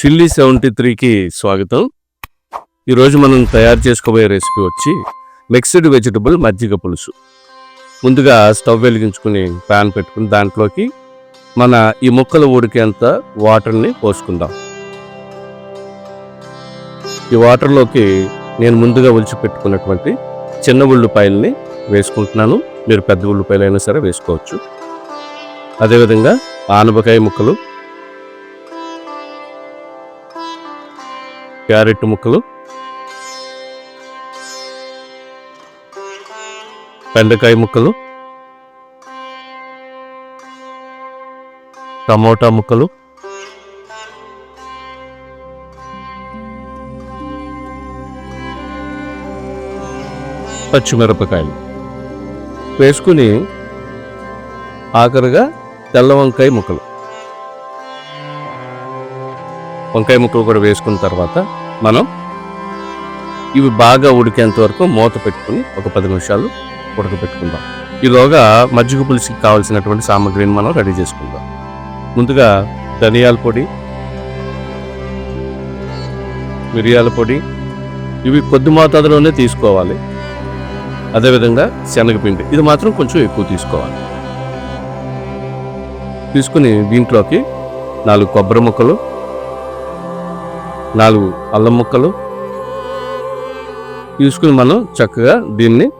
Chilli seventy త్రీకి స్వాగతం. ఈరోజు మనం తయారు చేసుకోబోయే రెసిపీ వచ్చి మిక్స్డ్ వెజిటబుల్ మజ్జిగ పులుసు. ముందుగా స్టవ్ వెలిగించుకుని ప్యాన్ పెట్టుకుని దాంట్లోకి మన ఈ ముక్కలు ఉడికేంత వాటర్ని పోసుకుందాం. ఈ వాటర్లోకి నేను ముందుగా ఒలిచి పెట్టుకున్నటువంటి చిన్న ఉల్లిపాయల్ని వేసుకుంటున్నాను. మీరు పెద్ద ఉల్లిపాయలు అయినా సరే వేసుకోవచ్చు. అదేవిధంగా ఆనపకాయ ముక్కలు క్యారెట్ ముక్కలు బెండకాయ ముక్కలు టమోటా ముక్కలు పచ్చిమిరపకాయలు. వేసుకుని ఆఖరిగా తెల్ల వంకాయ ముక్కలు. వంకాయ ముక్కలు కూడా వేసుకున్న తర్వాత మనం ఇవి బాగా ఉడికేంత వరకు మూత పెట్టుకుని ఒక పది నిమిషాలు ఉడకపెట్టుకుందాం ఈలోగా మజ్జిగ పులుసుకి కావాల్సినటువంటి సామాగ్రిని మనం రెడీ చేసుకుందాం. ముందుగా ధనియాల పొడి మిరియాల పొడి ఇవి కొద్ది మోతాదులోనే తీసుకోవాలి. అదేవిధంగా శనగపిండి ఇది మాత్రం కొంచెం ఎక్కువ తీసుకోవాలి. తీసుకుని దీంట్లోకి నాలుగు కొబ్బరి ముక్కలు నాలుగు అల్లం ముక్కలు. తీసుకుని మనం చక్కగా దీన్ని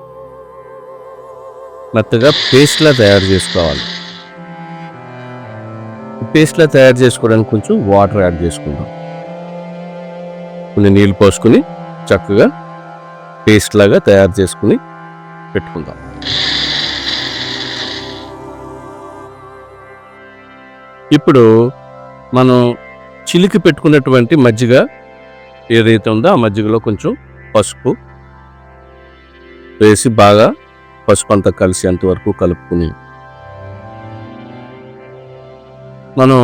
మెత్తగా పేస్ట్లా తయారు చేసుకోవాలి. పేస్ట్లా తయారు చేసుకోవడానికి కొంచెం వాటర్ యాడ్ చేసుకుందాం. కొన్ని నీళ్ళు పోసుకుని చక్కగా పేస్ట్ లాగా తయారు చేసుకుని పెట్టుకుందాం. ఇప్పుడు మనం చిలికి పెట్టుకున్నటువంటి మజ్జిగ ఏదైతే ఉందో ఆ మజ్జిగలో కొంచెం పసుపు వేసి బాగా పసుపు అంతా కలిసేంత వరకు కలుపుకుని మనం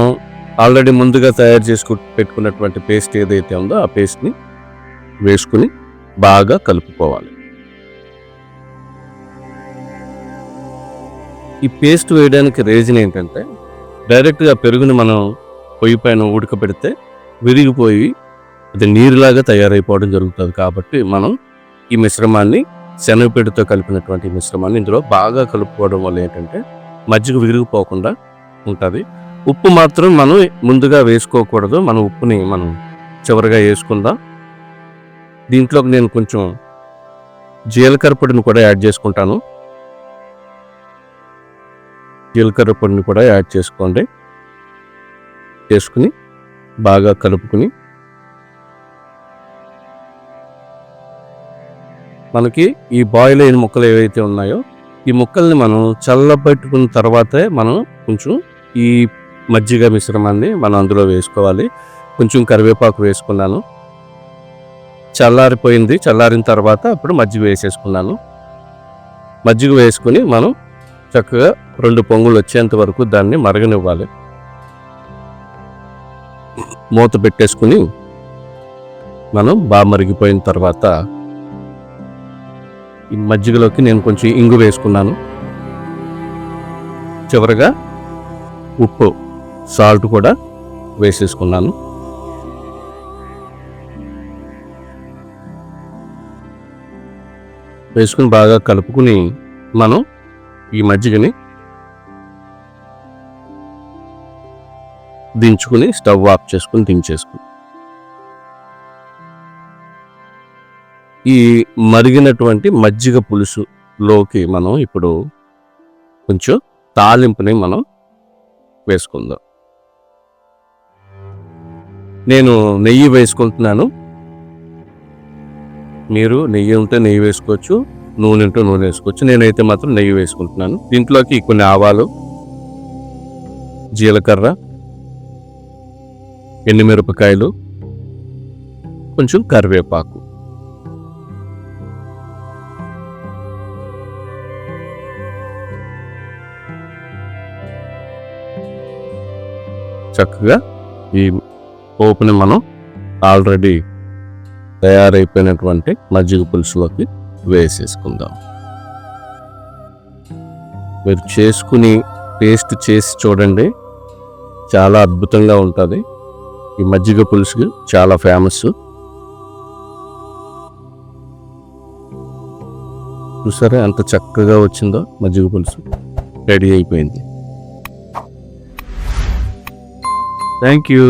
ఆల్రెడీ ముందుగా తయారు చేసుకు పెట్టుకున్నటువంటి పేస్ట్ ఏదైతే ఉందో ఆ పేస్ట్ని వేసుకుని బాగా కలుపుకోవాలి. ఈ పేస్ట్ వేయడానికి రీజన్ ఏంటంటే డైరెక్ట్గా పెరుగుని మనం పొయ్యి పైన ఉడకబెడితే విరిగిపోయి అది నీరులాగా తయారైపోవడం జరుగుతుంది కాబట్టి మనం ఈ మిశ్రమాన్ని శనగపిడితో కలిపినటువంటి మిశ్రమాన్ని ఇందులో బాగా కలుపుకోవడం వల్ల ఏంటంటే మజ్జిగ విరిగిపోకుండా ఉంటుంది. ఉప్పు మాత్రం మనం ముందుగా వేసుకోకూడదు. మన ఉప్పుని మనం చివరిగా వేసుకుందాం. దీంట్లో నేను కొంచెం జీలకర్ర పొడిని కూడా యాడ్ చేసుకుంటాను. జీలకర్ర పొడిని కూడా యాడ్ చేసుకోండి. చేసుకుని బాగా కలుపుకుని మనకి ఈ బాయిల్ అయిన ముక్కలు ఏవైతే ఉన్నాయో ఈ ముక్కల్ని మనం చల్లబెట్టుకున్న తర్వాతే మనం కొంచెం ఈ మజ్జిగ మిశ్రమాన్ని మనం అందులో వేసుకోవాలి. కొంచెం కరివేపాకు వేసుకున్నాను. చల్లారిపోయింది. చల్లారిన తర్వాత అప్పుడు మజ్జిగ వేసేసుకున్నాను. మజ్జిగ వేసుకుని మనం చక్కగా రెండు పొంగులు వచ్చేంత వరకు దాన్ని మరగనివ్వాలి. మూత పెట్టేసుకుని మనం బాగా మరిగిపోయిన తర్వాత ఈ మజ్జిగలోకి నేను కొంచెం ఇంగు వేసుకున్నాను. చివరగా ఉప్పు సాల్ట్ కూడా వేసేసుకున్నాను. వేసుకుని బాగా కలుపుకుని మనం ఈ మజ్జిగని దించుకుని స్టవ్ ఆఫ్ చేసుకుని దించేసుకుని. ఈ మరిగినటువంటి మజ్జిగ పులుసులోకి మనం ఇప్పుడు కొంచెం తాలింపుని మనం వేసుకుందాం. నేను నెయ్యి వేసుకుంటున్నాను. మీరు నెయ్యి ఉంటే నెయ్యి వేసుకోవచ్చు నూనె ఉంటే నూనె వేసుకోవచ్చు. నేనైతే మాత్రం నెయ్యి వేసుకుంటున్నాను. దీంట్లోకి కొన్ని ఆవాలు జీలకర్ర ఎండుమిరపకాయలు కొంచెం కరివేపాకు. చక్కగా ఈ పోపుని మనం ఆల్రెడీ తయారైపోయినటువంటి మజ్జిగ పులుసులోకి వేసేసుకుందాం. మీరు చేసుకుని పేస్ట్ చేసి చూడండి. చాలా అద్భుతంగా ఉంటుంది. ఈ మజ్జిగ పులుసు చాలా ఫేమస్ చూసారా ఎంత చక్కగా వచ్చిందో మజ్జిగ పులుసు. రెడీ అయిపోయింది. Thank you